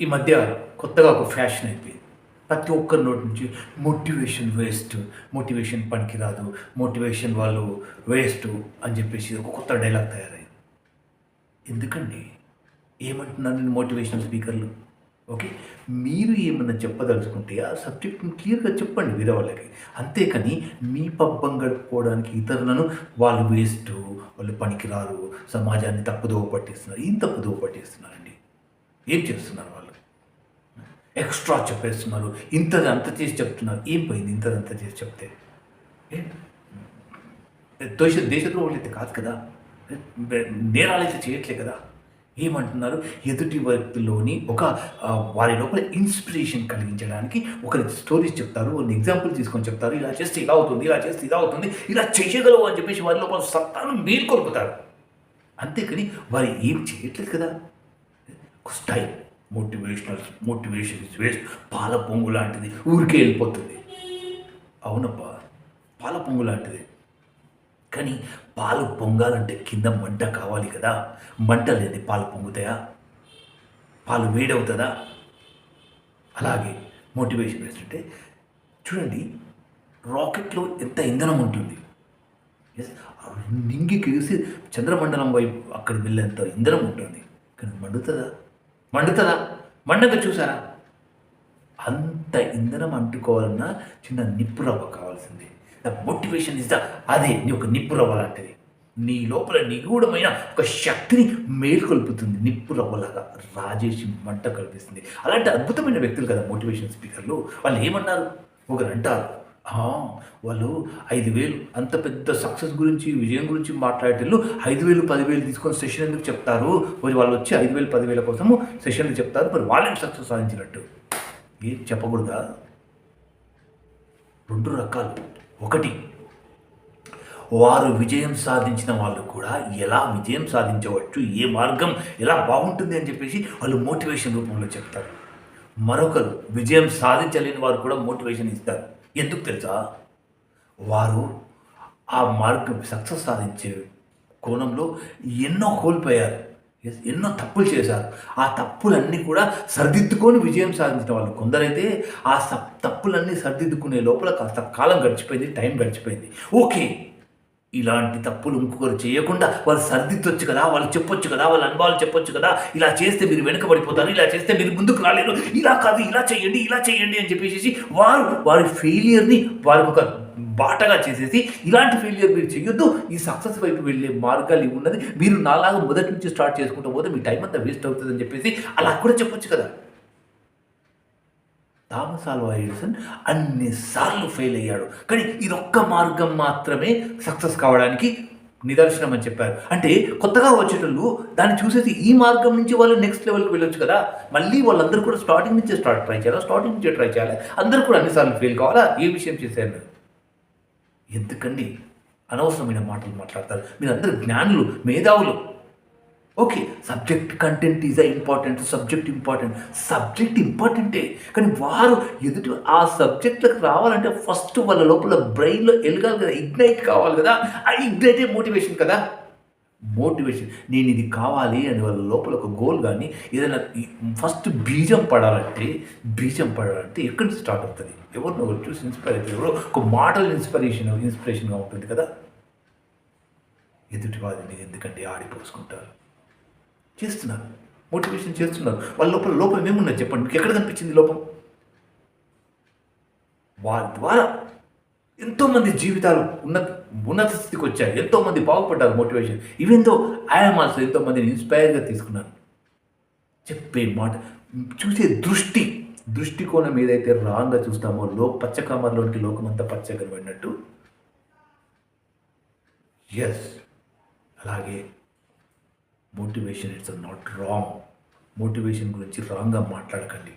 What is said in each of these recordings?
ఈ మధ్య కొత్తగా ఒక ఫ్యాషన్ అయిపోయింది. ప్రతి ఒక్కరి నోటి నుంచి మోటివేషన్ వేస్ట్ మోటివేషన్ పనికిరాదు మోటివేషన్ వాళ్ళు వేస్ట్ అని చెప్పేసి ఒక కొత్త డైలాగ్ తయారైంది. ఎందుకండి? ఏమంటున్నారు నేను మోటివేషనల్ స్పీకర్లు? ఓకే? మీరు ఏమన్నా చెప్పదలుచుకుంటే ఆ సబ్జెక్ట్ని క్లియర్గా చెప్పండి వేరే వాళ్ళకి. అంతేకాని మీ పబ్బం గడుపుకోవడానికి ఇతరులను వాళ్ళు వేస్ట్ వాళ్ళు పనికిరారు సమాజాన్ని తప్పుదోవ పట్టిస్తున్నారు ఏం తప్పుదోవ పట్టిస్తున్నారండి. ఏం చేస్తున్నారు వాళ్ళు? ఎక్స్ట్రా చెప్పేస్తున్నారు. ఇంతది అంత చేసి చెప్తున్నారు. ఏం పోయింది ఇంతది అంత చేసి చెప్తే? దేశ దేశద్రోహులు అయితే కాదు కదా? నేరాలు అయితే చేయట్లే కదా? ఏమంటున్నారు? ఎదుటి వ్యక్తిలోని ఒక వారి లోపల ఇన్స్పిరేషన్ కలిగించడానికి ఒకరి స్టోరీస్ చెప్తారు కొన్ని ఎగ్జాంపుల్ తీసుకొని చెప్తారు. ఇలా చేస్తే ఇలా అవుతుంది ఇలా చేస్తే ఇలా అవుతుంది ఇలా చేయగలవు అని చెప్పేసి వారి లోపల సత్తాను మేల్కొల్పుతారు. అంతేకాని వారు ఏం చేయట్లేదు కదా? ఒక స్టైల్. మోటివేషనల్ మోటివేషన్ వేస్ట్ పాల పొంగు లాంటిది ఊరికే వెళ్ళిపోతుంది. అవునబ్బా పాల పొంగు లాంటిది. కానీ పాలు పొంగాలంటే కింద మంట కావాలి కదా. మంట లేని పాలు పొంగుతాయా? పాలు వేడవుతుందా? అలాగే మోటివేషన్ వేస్తుంటే చూడండి రాకెట్లో ఎంత ఇంధనం ఉంటుంది. నింగికి నింగికేసి చంద్రమండలం వైపు అక్కడికి వెళ్ళేంత ఇంధనం ఉంటుంది. కానీ మండుతుందా? మండుతుందా? మండక చూసారా? అంత ఇంధనం అంటుకోవాలన్నా చిన్న నిప్పు రవ్వ కావాల్సిందే. మోటివేషన్ ఇస్ ద అదే నీ ఒక నిప్పు రవ్వ లాంటిది. నీ లోపల నిగూఢమైన ఒక శక్తిని మేల్కొల్పుతుంది. నిప్పు రవ్వలాగా రాజేసి మంట కల్పిస్తుంది. అలాంటి అద్భుతమైన వ్యక్తులు కదా మోటివేషన్ స్పీకర్లు. వాళ్ళు ఏమన్నారు? ఒకరు అంటారు. వాళ్ళు ఐదు వేలు. అంత పెద్ద సక్సెస్ గురించి విజయం గురించి మాట్లాడేటప్పుడు ఐదు వేలు పదివేలు తీసుకొని సెషన్ ఎందుకు చెప్తారు? మరి వాళ్ళు వచ్చి ఐదు వేలు పదివేల కోసము సెషన్లు చెప్తారు. మరి వాళ్ళేం సక్సెస్ సాధించినట్టు? ఏం చెప్పకూడదా? రెండు రకాలు. ఒకటి వారు విజయం సాధించిన వాళ్ళు కూడా ఎలా విజయం సాధించవచ్చు? ఏ మార్గం? ఎలా బాగుంటుంది అని చెప్పేసి వాళ్ళు మోటివేషన్ రూపంలో చెప్తారు. మరొకరు విజయం సాధించలేని వారు కూడా మోటివేషన్ ఇస్తారు. ఎందుకు తెలుసా? వారు ఆ మార్గం సక్సెస్ సాధించే కోణంలో ఎన్నో కోల్పోయారు. ఎన్నో తప్పులు చేశారు. ఆ తప్పులన్నీ కూడా సరిదిద్దుకొని విజయం సాధించిన వాళ్ళు కొందరైతే ఆ సప్ తప్పులన్నీ సరిదిద్దుకునే లోపల కాస్త కాలం గడిచిపోయింది టైం గడిచిపోయింది. ఓకే ఇలాంటి తప్పులు ఇంకొకరు చేయకుండా వాళ్ళు సర్దిద్దొచ్చు కదా వాళ్ళు చెప్పొచ్చు కదా వాళ్ళ అనుభవాలు చెప్పొచ్చు కదా ఇలా చేస్తే మీరు వెనుకబడిపోతారు ఇలా చేస్తే మీరు ముందుకు రాలేరు ఇలా కాదు ఇలా చేయండి ఇలా చేయండి అని చెప్పేసి వారు వారి ఫెయిలియర్ని వారికి ఒక బాటగా చేసేసి ఇలాంటి ఫెయిలియర్ మీరు చేయొద్దు ఈ సక్సెస్ వైపు వెళ్ళే మార్గాలు ఇవి ఉన్నది మీరు నాలాగా మొదటి నుంచి స్టార్ట్ చేసుకుంటూ పోతే మీ టైం అంతా వేస్ట్ అవుతుంది అని చెప్పేసి అలా కూడా చెప్పొచ్చు కదా. థామస్ ఆల్వా ఎడిసన్ అన్నిసార్లు ఫెయిల్ అయ్యాడు. కానీ ఇదొక్క మార్గం మాత్రమే సక్సెస్ కావడానికి నిదర్శనం అని చెప్పారు. అంటే కొత్తగా వచ్చేటోళ్ళు దాన్ని చూసేసి ఈ మార్గం నుంచి వాళ్ళు నెక్స్ట్ లెవెల్కి వెళ్ళొచ్చు కదా. మళ్ళీ వాళ్ళందరూ కూడా స్టార్టింగ్ నుంచి స్టార్ట్ ట్రై చేయాలి? స్టార్టింగ్ నుంచి ట్రై చేయాలి? అందరూ కూడా అన్నిసార్లు ఫెయిల్ కావాలా? ఏ విషయం చేశారు? ఎందుకండి? అనవసరమైన మాటలు మాట్లాడతారు. మీరందరూ జ్ఞానులు మేధావులు. Okay subject content is important subject important subject ఇంపార్టెంటే కానీ వారు ఎదుటి ఆ సబ్జెక్ట్లకు రావాలంటే ఫస్ట్ వాళ్ళ లోపల బ్రెయిన్లో ఎలగాలి కదా ఇగ్నైట్ కావాలి కదా. ఆ ఇగ్నైటే మోటివేషన్ కదా? మోటివేషన్ నేను ఇది కావాలి అని వాళ్ళ లోపల ఒక గోల్ కానీ ఏదైనా ఫస్ట్ బీజం పడాలంటే బీజం పడాలంటే ఎక్కడి నుంచి స్టార్ట్ అవుతుంది? ఎవరినో ఒకరు చూసి ఇన్స్పైర్ అవుతుంది ఎవరో ఒక మాటల్ ఇన్స్పిరేషన్ ఇన్స్పిరేషన్గా ఉంటుంది కదా. ఎదుటి వారిని ఎందుకంటే ఆడిపోసుకుంటారు? చేస్తున్నారు. మోటివేషన్ చేస్తున్నారు. వాళ్ళ లోపల లోపం ఏమున్నది చెప్పండి? మీకు ఎక్కడ కనిపించింది లోపం? వారి ద్వారా ఎంతోమంది జీవితాలు ఉన్నత ఉన్నత స్థితికి వచ్చాయి ఎంతోమంది బాగుపడ్డారు మోటివేషన్ ఇవెంతో ఐఎమ్ ఆల్సో ఎంతోమందిని ఇన్స్పైర్గా తీసుకున్నాను చెప్పే మాట చూసే దృష్టి దృష్టికోణం ఏదైతే రాంగ్గా చూస్తామో లో పచ్చకామర్లోనికి లోకమంతా పచ్చగా కనబడినట్టు. ఎస్ అలాగే motivation it's not wrong motivation గురించి రాంగ్గా మాట్లాడకండి.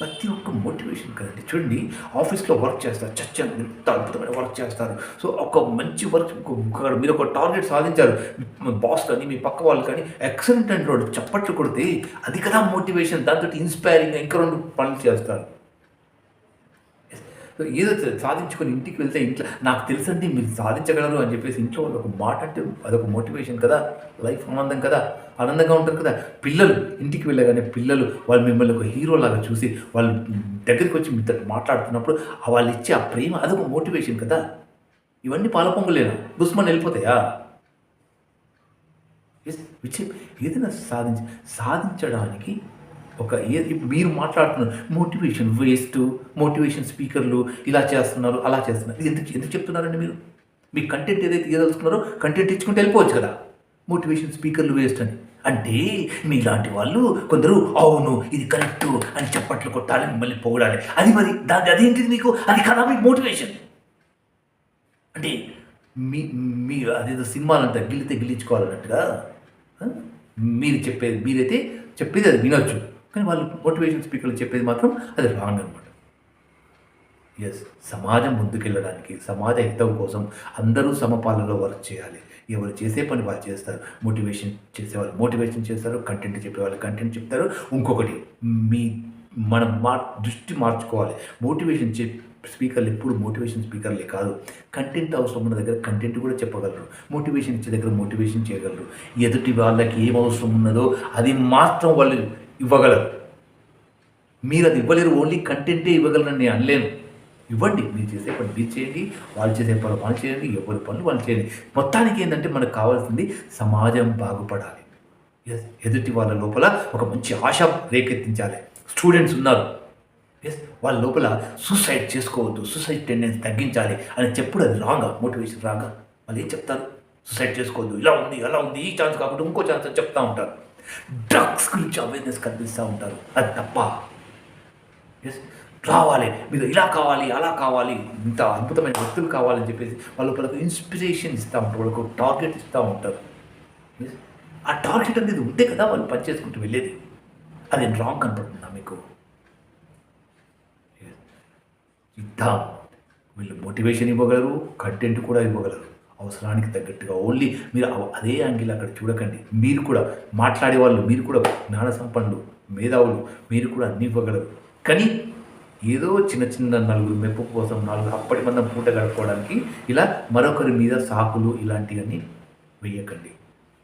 ప్రతి ఒక్క మోటివేషన్ కదండి. చూడండి ఆఫీస్లో వర్క్ చేస్తారు. చచ్చాను ఎంత అద్భుతమైన వర్క్ చేస్తారు. సో ఒక మంచి వర్క్ మీరు ఒక టార్గెట్ సాధించారు. మీ బాస్ కానీ మీ పక్క వాళ్ళు కానీ ఎక్సలెంట్ అండ్ చెప్పట్లు చప్పట్లు కొడితే అది కదా మోటివేషన్ దాంతో ఇన్స్పైరింగ్ ఇంకా రెండు పనులు చేస్తారు. ఏదో సాధించుకొని ఇంటికి వెళ్తే ఇంట్లో నాకు తెలుసండి మీరు సాధించగలరు అని చెప్పేసి ఇంట్లో వాళ్ళు ఒక మాట అంటే అదొక మోటివేషన్ కదా లైఫ్ ఆనందం కదా ఆనందంగా ఉంటారు కదా. పిల్లలు ఇంటికి వెళ్ళగానే పిల్లలు వాళ్ళు మిమ్మల్ని ఒక హీరోలాగా చూసి వాళ్ళు దగ్గరికి వచ్చి మీతో మాట్లాడుతున్నప్పుడు వాళ్ళు ఇచ్చే ఆ ప్రేమ అదొక మోటివేషన్ కదా. ఇవన్నీ పాలపొంగులేనా? దుస్మన్ వెళ్ళిపోతాయా? ఎస్ విచ్ ఏదైనా సాధించ సాధించడానికి ఒక ఇప్పుడు మీరు మాట్లాడుతున్నారు మోటివేషన్ వేస్ట్ మోటివేషన్ స్పీకర్లు ఇలా చేస్తున్నారు అలా చేస్తున్నారు. ఇది ఎందుకు ఎందుకు చెప్తున్నారండి మీరు? మీ కంటెంట్ ఏదైతే ఏదలుచుకున్నారో కంటెంట్ ఇచ్చుకుంటే వెళ్ళిపోవచ్చు కదా. మోటివేషన్ స్పీకర్లు వేస్ట్ అని. అంటే మీలాంటి వాళ్ళు కొందరు అవును ఇది కరెక్ట్ అని చప్పట్లు కొట్టాలి మిమ్మల్ని పోగడాలి. అది మరి దాని అదేంటిది మీకు? అది కదా మీ మోటివేషన్ అంటే మీ మీ అదేదో సినిమాలంతా గిల్లితే గిల్లించుకోవాలన్నట్టుగా మీరు చెప్పేది మీరైతే చెప్పేది అది వినొచ్చు. కానీ వాళ్ళు మోటివేషన్ స్పీకర్లు చెప్పేది మాత్రం అది రాంగ్ అనమాట ఎస్ సమాజం ముందుకెళ్ళడానికి సమాజ హితం కోసం అందరూ సమపాలలో వర్క్ చేయాలి. ఎవరు చేసే పని వాళ్ళు చేస్తారు. మోటివేషన్ చేసేవాళ్ళు మోటివేషన్ చేస్తారు కంటెంట్ చెప్పేవాళ్ళు కంటెంట్ చెప్తారు. ఇంకొకటి మీ మనం మా దృష్టి మార్చుకోవాలి. మోటివేషన్ చెప్ స్పీకర్లు ఎప్పుడు మోటివేషన్ స్పీకర్లే కాదు. కంటెంట్ అవసరం ఉన్న దగ్గర కంటెంట్ కూడా చెప్పగలరు. మోటివేషన్ ఇచ్చే దగ్గర మోటివేషన్ చేయగలరు. ఎదుటి వాళ్ళకి ఏం అవసరం ఉన్నదో అది మాత్రం వాళ్ళు ఇవ్వగలరు. మీరు అది ఇవ్వలేరు ఓన్లీ కంటెంటే ఇవ్వగలరని నేను అనలేను. ఇవ్వండి మీరు చేసే పని మీరు చేయండి వాళ్ళు చేసే పనులు వాళ్ళు చేయండి ఎవరి పనులు వాళ్ళు చేయండి. మొత్తానికి ఏంటంటే మనకు కావాల్సింది సమాజం బాగుపడాలి. ఎస్ ఎదుటి వాళ్ళ లోపల ఒక మంచి ఆశ రేకెత్తించాలి. స్టూడెంట్స్ ఉన్నారు. ఎస్ వాళ్ళ లోపల సూసైడ్ చేసుకోవద్దు సూసైడ్ టెండెన్సీ తగ్గించాలి అని చెప్పుడు అది రాంగ్ మోటివేషన్ రాగా వాళ్ళు ఏం చెప్తారు? సూసైడ్ చేసుకోవద్దు ఇలా ఉంది అలా ఉంది ఈ ఛాన్స్ కాకుండా ఇంకో ఛాన్స్ అని చెప్తా ఉంటారు. డ్రగ్స్ గురించి అవేర్నెస్ కల్పిస్తూ ఉంటారు. అది తప్ప. ఎస్ రావాలి. మీరు ఇలా కావాలి అలా కావాలి ఇంత అద్భుతమైన వ్యక్తులు కావాలని చెప్పేసి వాళ్ళకు ఇన్స్పిరేషన్ ఇస్తూ ఉంటారు. వాళ్ళకు టార్గెట్ ఇస్తూ ఉంటారు. ఆ టార్గెట్ అనేది ఉంటే కదా వాళ్ళు పని చేసుకుంటూ వెళ్ళేది. అది రాంగ్ కనపడుతుందా మీకు? ఇద్దాం. వీళ్ళు మోటివేషన్ ఇవ్వగలరు కంటెంట్ కూడా ఇవ్వగలరు. అవసరానికి తగ్గట్టుగా ఓన్లీ మీరు అదే యాంగిల్ అక్కడ చూడకండి. మీరు కూడా మాట్లాడే వాళ్ళు మీరు కూడా జ్ఞాన సంపన్నులు మేధావులు మీరు కూడా అన్ని ఇవ్వగలరు కానీ ఏదో చిన్న చిన్న నలుగురు మెప్పు కోసం నాలుగు అప్పటి మందం పూట గడపడానికి ఇలా మరొకరి మీద సాకులు ఇలాంటివన్నీ వేయకండి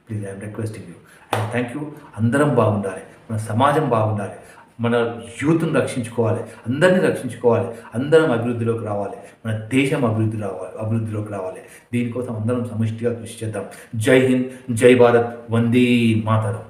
please I'm requesting you and thank you అందరం బాగుండాలి. మన సమాజం బాగుండాలి. మన యూత్ను రక్షించుకోవాలి అందరినీ రక్షించుకోవాలి అందరం అభివృద్ధిలోకి రావాలి మన దేశం అభివృద్ధి రావాలి అభివృద్ధిలోకి రావాలి. దీనికోసం అందరం సమిష్టిగా కృషి చేద్దాం. జై హింద్ జై భారత్ వందే మాతరం.